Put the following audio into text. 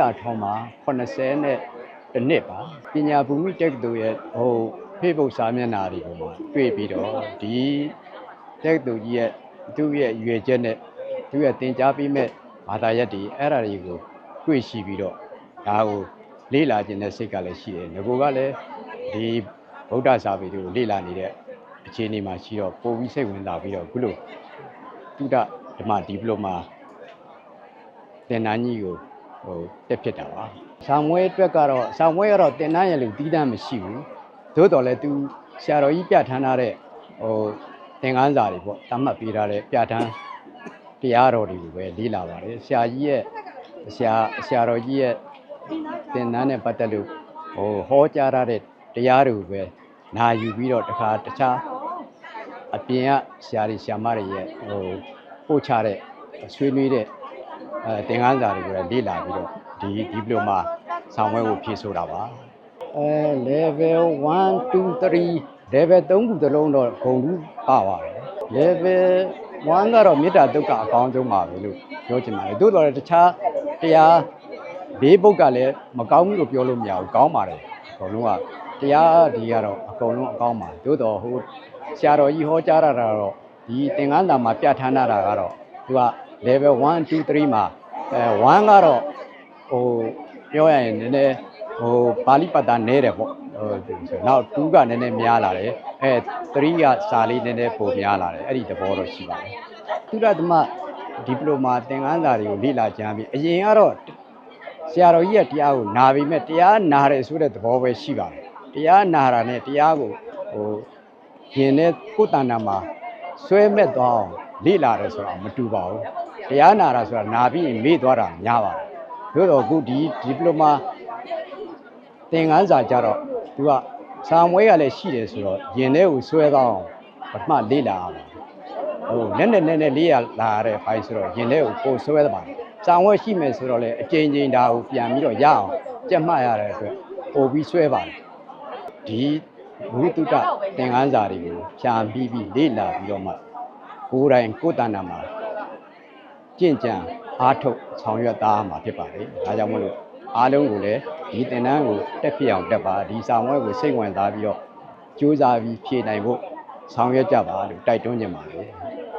တာထောင်းမှာ80နဲ့တစ်နှစ်ပါပညာဘူမိတက္ကသိုလ်ရဲ့ဟို Facebook စာမျက်နှာတွေကိုမှတွေ့ပြီးတော့ဒီတက္ကသိုလ်ကြီးရဲ့သူ့ရဲ့ရွယ်ချက်နဲ့သူ့ရဲ့သင်ကြားပေးမဲ့ဘာသာရပ်တွေအဲ့ဒါတွေကိုတွေ့ရှိပြီးတော့ဒါကိုလေ့လာခြင်းတဲ့စိတ်ကလည်းရှိတယ်ငကိုကလည်းဒီဗုဒ္ဓစာပေတွေကိုလေ့လာနေတဲ့အခြေအနေမှာရှိတော့ပိုပြီးစိတ်ဝင်စားပြီးတော့အခုလိုတုဒ္ဒဓမ္မဒီပလိုမာတင်နန်းကြီးကို ဟိုတက်ဖြစ်တာပါ။ဆောင်းမွဲအတွက်ကတော့ဆောင်းမွဲကတော့တင်နန်းရလို့တီးတန်းမရှိဘူး။သို့တော်လည်းသူဆရာတော်ကြီးပြဋ္ဌာန်းထားတဲ့ဟိုသင်္ကန်းစာတွေပေါ့တတ်မှတ်ပေးထားတဲ့ပြဋ္ဌာန်းတရားတော်တွေကိုပဲလေ့လာပါတယ်။ဆရာကြီးရဲ့ဆရာဆရာတော်ကြီးရဲ့တင်နန်းနဲ့ပတ်သက်လို့ဟိုဟောကြားထားတဲ့တရားတွေကိုပဲနာယူပြီးတော့တခါတခြားအပြင်ကဆရာတွေဆရာမတွေရဲ့ဟိုပို့ချတဲ့ဆွေးနွေးတဲ့ အဲသင်ခန်းစာတွေကိုလည်းလေ့လာပြီးတော့ဒီဒီပလိုမာဆောင်ဝဲကိုဖြည့်ဆိုတာပါအဲ level 1 2 3 level 3ခုသလုံးတော့ဂုံလူပါပါတယ် level 1ကတော့မေတ္တာဒုက္ခအကောင်းဆုံးပါပဲလို့ပြောချင်ပါတယ်သို့တော်လည်းတခြားတရားဘေးပုတ်ကလည်းမကောင်းဘူးလို့ပြောလို့မရဘူးကောင်းပါတယ်အကုန်လုံးကတရားဒီကတော့အကုန်လုံးအကောင်းပါသို့တော်ဟိုဆရာတော်ကြီးဟောကြားရတာတော့ဒီသင်္ကန်းစာမှာပြဋ္ဌာန်းထားတာကတော့သူက level 1 2 3မှာအဲ1ကတော့ဟိုပြောရရင်နည်းနည်းဟိုပါဠိပတ်သားနဲတယ်ပေါ့ဟိုဆိုနောက်2ကနည်းနည်းများလာတယ်အဲ3ကစာလေးနည်းနည်းပိုများလာတယ်အဲ့ဒီသဘောတော့ရှိပါတယ်သုဒ္ဓသမဒီပလိုမာသင်ခန်းစာတွေကိုလေ့လာကြပြီးအရင်ကတော့ဆရာတော်ကြီးရဲ့တရားကိုနာပြီးမဲ့တရားနာတယ်ဆိုတဲ့သဘောပဲရှိပါတယ်တရားနာတာနဲ့တရားကိုဟိုရင်နဲ့ကိုယ်တဏ္ဍာမှာဆွဲမဲ့သွားအောင်လေ့လာတယ်ဆိုတာမတူပါဘူး တရားနာတာဆိုတာနာပြီးရင်မေ့သွားတာများပါတယ်တို့တော့အခုဒီဒီပလိုမာသင်ခန်းစာကြတော့သူကစာမွဲကလည်းရှိတယ်ဆိုတော့ယင်ထဲကိုဆွဲသွားအောင်ပထမလေ့လာရပါတယ်ဟိုနည်းနည်းနည်းနည်းလေးရလာရတဲ့ဖိုင်ဆိုတော့ယင်ထဲကိုပို့ဆွဲသွားပါတယ်စာမွဲရှိမယ်ဆိုတော့လေအချိန်ချင်းဒါကိုပြန်ပြီးတော့ရအောင်ကြက်မှတ်ရတဲ့အတွက်ပို့ပြီးဆွဲပါတယ်ဒီဘုသူတ္တသင်ခန်းစာတွေကိုဖြာပြီးပြီးလေ့လာပြီးတော့မှကိုယ်တိုင်ကိုယ်တဏ္ဍာမှာ ကြင့်ကြံအားထုတ်ဆောင်ရွက်သားမှာဖြစ်ပါတယ်။ဒါကြောင့်မို့လို့အားလုံးကိုလည်းဒီသင်တန်းကိုတက်ဖြစ်အောင်တက်ပါဒီဆောင်ရွက်ကိုစိတ်ဝင်စားပြီးတော့ကြိုးစားပြီးဖြည့်နိုင်ဖို့ဆောင်ရွက်ကြပါလို့တိုက်တွန်းချင်ပါတယ်။